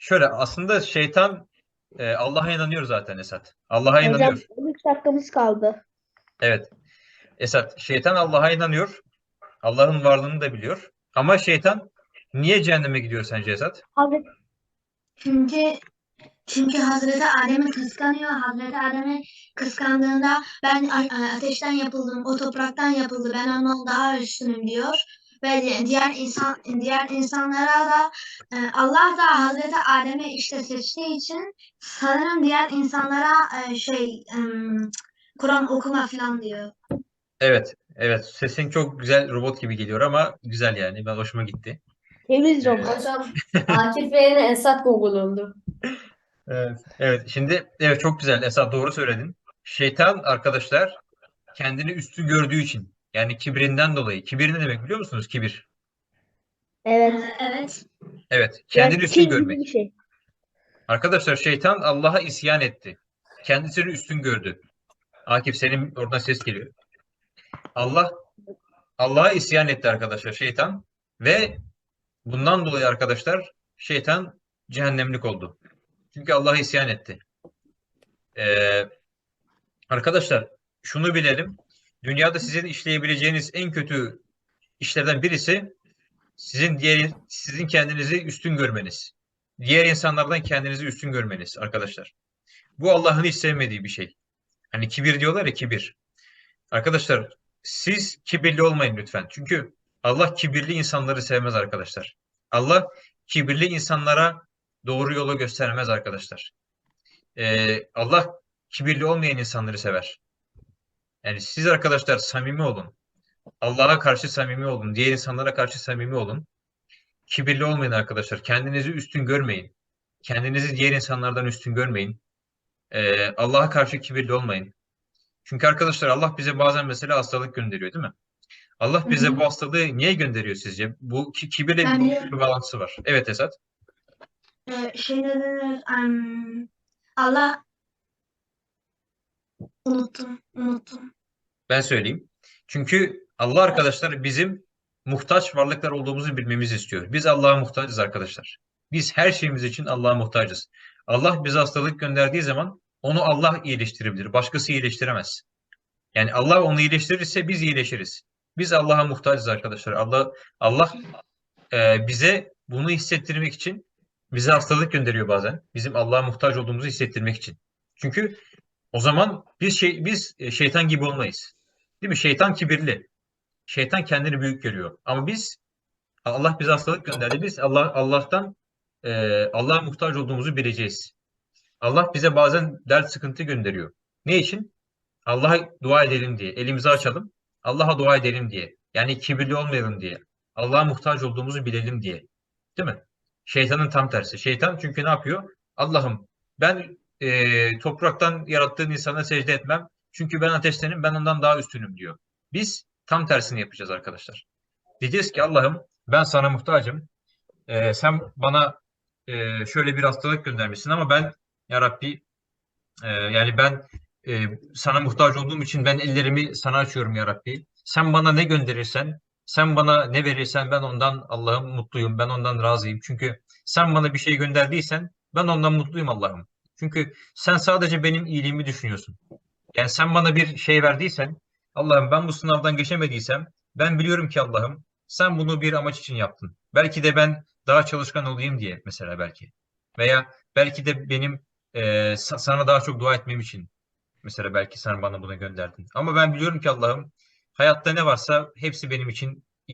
şöyle aslında şeytan e, Allah'a inanıyor zaten Esat. Allah'a Hocam inanıyor. 13 dakikamız kaldı. Evet. Esat, şeytan Allah'a inanıyor. Allah'ın varlığını da biliyor. Ama şeytan niye cehenneme gidiyor sence Esat? Hazreti Çünkü çünkü Hazreti Adem'i kıskanıyor. Hazreti Adem'i kıskandığında ben ateşten yapıldım, o topraktan yapıldı. Ben ondan daha üstünüm diyor. Ve di- diğer insan diğer insanlara da e, Allah da Hazreti Adem'i işte seçtiği için sanırım diğer insanlara e, şey em, Kur'an okuma falan diyor. Evet, evet. Sesin çok güzel robot gibi geliyor ama güzel yani. Ben hoşuma gitti. temiz robot. Hocam Akif yerine Esat Google'undu. Evet. Evet. Şimdi evet çok güzel. Esat doğru söyledin. Şeytan arkadaşlar kendini üstün gördüğü için yani kibrinden dolayı. Kibir ne demek biliyor musunuz? Kibir. Evet. Evet. Evet. Kendini Yani üstün görmek. bir şey. Arkadaşlar şeytan Allah'a isyan etti. Kendisini üstün gördü. Akif senin oradan ses geliyor. Allah Allah'a isyan etti arkadaşlar şeytan ve bundan dolayı arkadaşlar şeytan cehennemlik oldu. Çünkü Allah'a isyan etti. Ee, arkadaşlar şunu bilelim. Dünyada sizin işleyebileceğiniz en kötü işlerden birisi sizin diğer sizin kendinizi üstün görmeniz. Diğer insanlardan kendinizi üstün görmeniz arkadaşlar. Bu Allah'ın hiç sevmediği bir şey. Hani kibir diyorlar ya kibir. Arkadaşlar siz kibirli olmayın lütfen. Çünkü Allah kibirli insanları sevmez arkadaşlar. Allah kibirli insanlara doğru yolu göstermez arkadaşlar. Ee, Allah kibirli olmayan insanları sever. Yani siz arkadaşlar samimi olun. Allah'a karşı samimi olun. Diğer insanlara karşı samimi olun. Kibirli olmayın arkadaşlar. Kendinizi üstün görmeyin. Kendinizi diğer insanlardan üstün görmeyin. Ee, Allah'a karşı kibirli olmayın. Çünkü arkadaşlar Allah bize bazen mesela hastalık gönderiyor değil mi? Allah bize Hı hı. bu hastalığı niye gönderiyor sizce? Bu ki- kibirle Ben bir, bağlantısı var. Evet Esat. Ee, şey denir, em, Allah unuttum, unuttum. Ben söyleyeyim. Çünkü Allah arkadaşlar bizim muhtaç varlıklar olduğumuzu bilmemizi istiyor. Biz Allah'a muhtacız arkadaşlar. Biz her şeyimiz için Allah'a muhtacız. Allah bize hastalık gönderdiği zaman onu Allah iyileştirebilir. Başkası iyileştiremez. Yani Allah onu iyileştirirse biz iyileşiriz. Biz Allah'a muhtacız arkadaşlar. Allah Allah e, bize bunu hissettirmek için bize hastalık gönderiyor bazen. Bizim Allah'a muhtaç olduğumuzu hissettirmek için. Çünkü o zaman biz şey biz e, şeytan gibi olmayız. Değil mi? Şeytan kibirli. Şeytan kendini büyük görüyor. Ama biz Allah bize hastalık gönderdi. Biz Allah Allah'tan e, Allah'a muhtaç olduğumuzu bileceğiz. Allah bize bazen dert sıkıntı gönderiyor. Ne için? Allah'a dua edelim diye. Elimizi açalım. Allah'a dua edelim diye. Yani kibirli olmayalım diye. Allah'a muhtaç olduğumuzu bilelim diye. Değil mi? Şeytanın tam tersi. Şeytan çünkü ne yapıyor? Allah'ım ben e, topraktan yarattığın insana secde etmem. Çünkü ben ateştenim, ben ondan daha üstünüm diyor. Biz tam tersini yapacağız arkadaşlar. Diyeceğiz ki Allah'ım ben sana muhtacım. E, sen bana e, şöyle bir hastalık göndermişsin ama ben ya Rabbi e, yani ben e, sana muhtaç olduğum için ben ellerimi sana açıyorum ya Rabbi. Sen bana ne gönderirsen, sen bana ne verirsen ben ondan Allah'ım mutluyum, ben ondan razıyım. Çünkü sen bana bir şey gönderdiysen ben ondan mutluyum Allah'ım. Çünkü sen sadece benim iyiliğimi düşünüyorsun. Yani sen bana bir şey verdiysen, Allah'ım ben bu sınavdan geçemediysem, ben biliyorum ki Allah'ım sen bunu bir amaç için yaptın. Belki de ben daha çalışkan olayım diye mesela belki. Veya belki de benim e, sa- sana daha çok dua etmem için mesela belki sen bana bunu gönderdin. Ama ben biliyorum ki Allah'ım hayatta ne varsa hepsi benim için